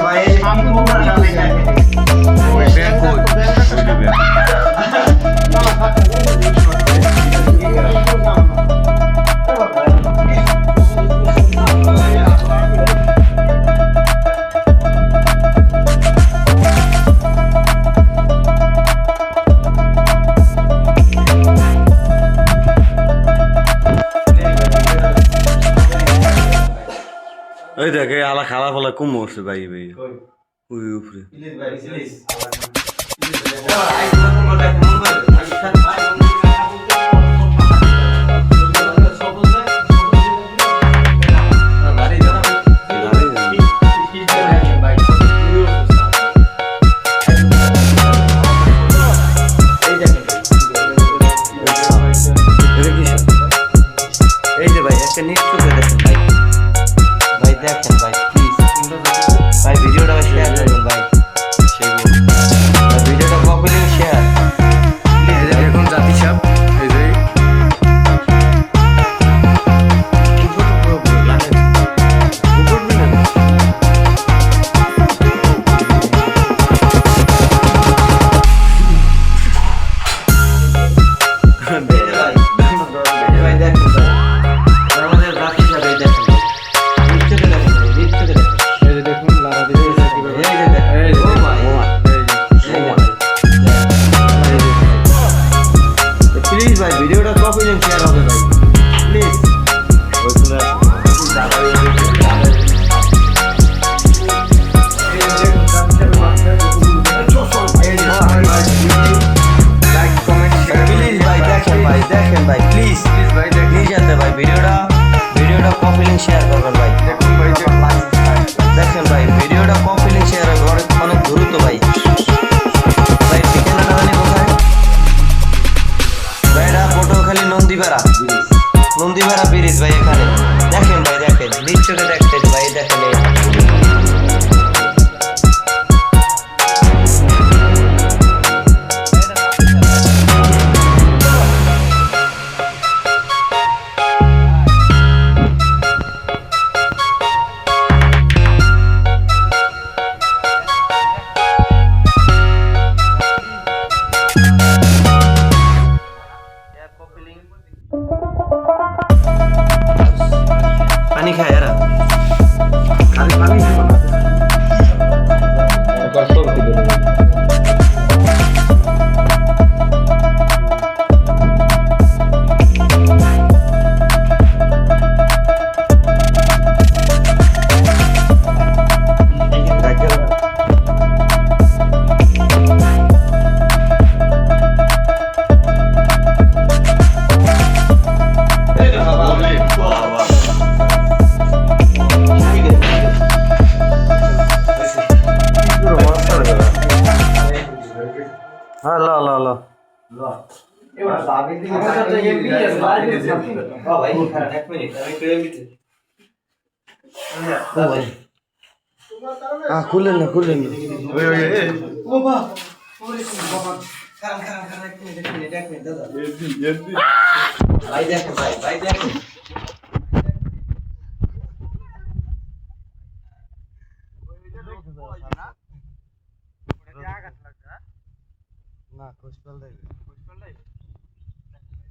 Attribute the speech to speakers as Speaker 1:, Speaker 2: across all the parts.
Speaker 1: Vai, ele vai me mandar na verdade. Pois é, coisa. ওই
Speaker 2: দেখ আলা খালা ফালা কম মরছে ভাই ভাই ওই উপরে
Speaker 1: নন্দীপাড়া নন্দীপাড়া ব্রিজ ভাই এখানে।
Speaker 2: খুলেন না
Speaker 1: খুলেন ভাই দেখেন ভাই ভাই দেখেন না খুশ ফেল দেবে খুশ ফেল
Speaker 2: দেবে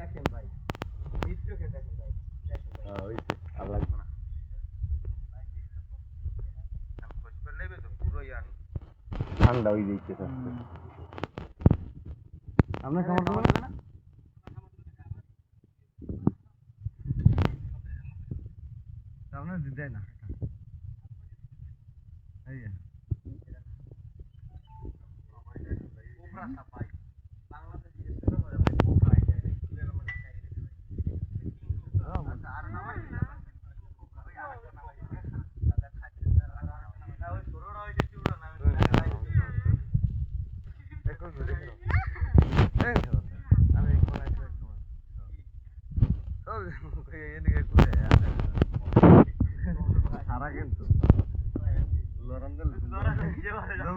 Speaker 1: দেখেন ভাই। মিত্রকে দেখেন ভাই। হ্যাঁ,
Speaker 2: আর লাগবে না। ঠান্ডা ওই না আপনার দেয়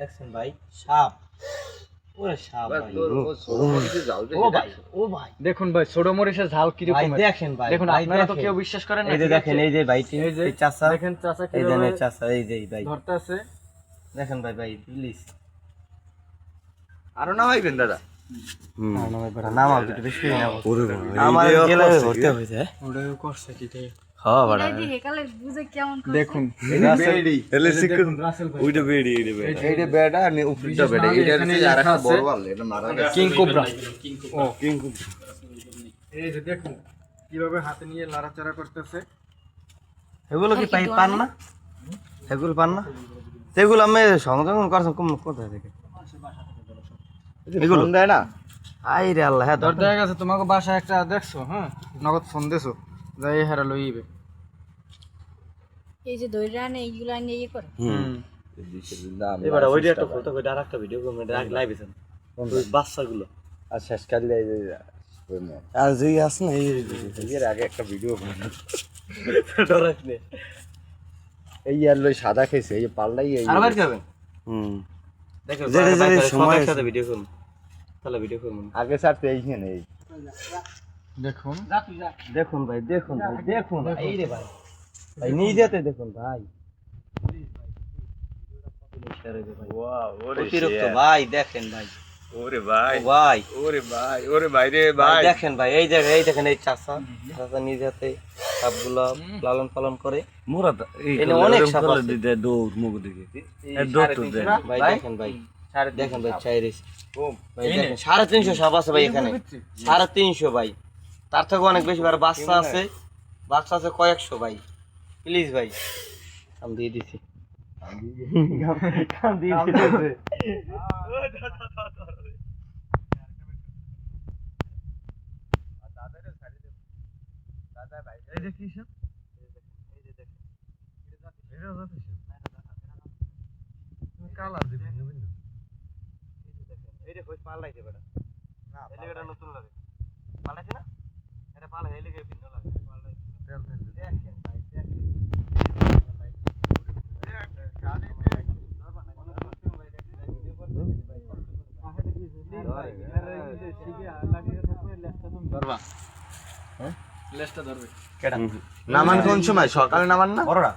Speaker 2: দেখছেন ভাই সাপ। ওরে সাপ ভাই ও ভাই ও ভাই।
Speaker 3: দেখুন ভাই ছোট মরিচের ঝাল
Speaker 2: ভাই
Speaker 3: কীরকম
Speaker 2: দেখেন ভাই
Speaker 3: দেখুন আপনারা তো কেউ বিশ্বাস করেন না
Speaker 2: এই যে দেখেন এই যে ভাই
Speaker 3: এই যে
Speaker 2: চাচা।
Speaker 3: দেখেন চাচা
Speaker 2: এই যে চাচা এই যে ভাই।
Speaker 3: ধরতে আছে
Speaker 2: দেখেন ভাই ভাই প্লিজ
Speaker 4: আরও না ভাইবেন দাদা।
Speaker 1: হুম।
Speaker 2: না ভাই বেটা নাম আর একটু বেশি না আমার গেলে ভর্তি হয়েছে।
Speaker 3: ওটাও করছে কি দেখুন
Speaker 4: বেড়ি।
Speaker 1: এলে শিখুন ওইটা বেড়ি এইটা বেড়ি।
Speaker 4: এইটা বেড়া আর উপরটা বেড়া
Speaker 3: নাম
Speaker 4: এটা
Speaker 3: এখানে
Speaker 4: হচ্ছে আর একটা বড় বাল এটা মারা
Speaker 3: কিং কোবরা ও
Speaker 1: কিন্তু
Speaker 3: এই যে দেখুন কীভাবে হাতে নিয়ে লাড়াচাড়া করতেছে।
Speaker 2: এগুলো কি পাই পান না? এগুলো পান না? সেগুলো আমি সংরক্ষণ করছেন কোন কোথায় থেকে?
Speaker 4: এগুলো? দেয় না?
Speaker 2: আই রে আল্লাহ হ্যাঁ
Speaker 3: গেছে তোমাকে বাসায় একটা দেখছ হ্যাঁ? নগদ ফোন দেছো। যাই হেরা লইবে
Speaker 5: এই যে দইরা আনে এইগুলো আনে ইয়ে করে।
Speaker 1: হুম।
Speaker 2: এবার ওইটা একটা ফটো কইটা আরেকটা ভিডিও করব এটা লাইভ ওই বাচ্চাগুলো।
Speaker 4: আর শেষ কালে
Speaker 1: আর যে আছে না এই
Speaker 4: এর আগে একটা ভিডিও বানানো
Speaker 2: ডরাস নে।
Speaker 4: এই আর লই সাদা খেয়েছে এই পাল্লাই এই
Speaker 2: আর বার
Speaker 1: হুম।
Speaker 2: দেখো
Speaker 1: সময়
Speaker 2: সাথে ভিডিও করুন। তাহলে ভিডিও করুন।
Speaker 4: আগে ছাড়তে এইখানে এই
Speaker 3: দেখুন।
Speaker 2: দেখুন ভাই দেখুন ভাই দেখুন। এই রে ভাই ভাই নিজেতে দেখুন ভাই। ভাই দেখেন ভাই।
Speaker 4: ওরে ভাই
Speaker 2: ভাই।
Speaker 4: ওরে ভাই ওরে ভাই রে
Speaker 2: ভাই দেখেন ভাই এই দেখেন এই দেখেন এই চাষা। চাষা নিজে হাতে সাপগুলো লালন পালন করে।
Speaker 1: মোরা
Speaker 2: অনেক সাপ আছে।
Speaker 1: দৌড় মুখ দিকে।
Speaker 2: ভাই দেখেন ভাই। দেখেন ভাই চাইরিস দেখেন সাড়ে তিনশো সাপ আছে ভাই এখানে। সাড়ে তিনশো ভাই। তার থেকে অনেক বেশি আর বাচ্চা আছে বাচ্চা আছে কয়েকশো ভাই। প্লিজ ভাই। আমি দিয়ে দিছি। পাল্লাইছে বেটা না নতুন লাগে পাল্লাইছে না?
Speaker 4: নামান কোন সময়? সকালে নামান না?
Speaker 2: বড়রা।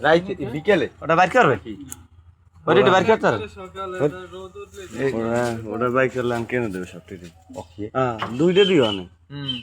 Speaker 4: রাইতে বিকেলে?
Speaker 2: ওটা বাইর করবে? কি ওটা বাইর করতে
Speaker 1: কেন দেবে সব ঠিক হ্যাঁ। দুইটা দিও অনেক
Speaker 3: হুম।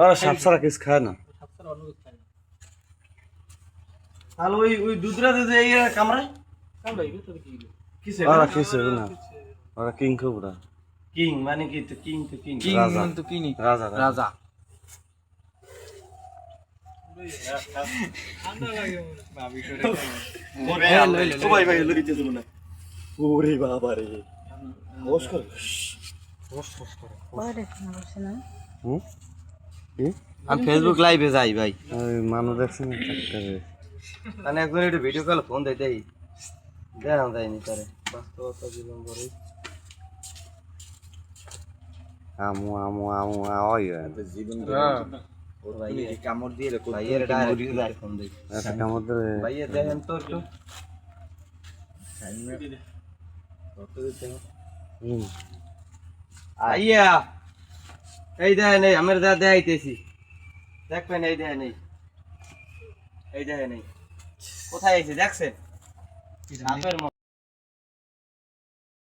Speaker 1: ওরা সাপ সারা কিছু খায় না।
Speaker 2: তাহলে ওই ওই দুধরা দুধ এই কামড়ায়? কিসে
Speaker 1: ওরা কিছু না? ওরা কিং কোবরা।
Speaker 2: কিং মানে কি তো কিং তো কিং?
Speaker 3: কিং
Speaker 1: রাজা।
Speaker 3: তো কিনি
Speaker 1: রাজা রাজা।
Speaker 2: ওরে বাবা রে। নমস্কার
Speaker 5: পরে না
Speaker 1: হুম? কি
Speaker 2: আমি ফেসবুক লাইভে যাই ভাই।
Speaker 1: মানুষ দেখছে না
Speaker 2: মানে একজন একটু ভিডিও কল ফোন দেয় দেই। দেখানো যায়নি তারে। বাস্তবতা জীবন পরে
Speaker 1: আমু আমু আমু আওয়াই হয়।
Speaker 3: হ্যাঁ।
Speaker 2: কামড় দিয়ে ফোন
Speaker 1: কামড়
Speaker 2: ভাইয়া দেখেন তো একটু।
Speaker 1: হুম।
Speaker 2: আইয়া এই দেখেন এই আমার যা দেখাইতেছি। দেখবেন এই দেখেন এই এই দেখেন এই কোথায় আছে দেখছেন? সাপের মতো।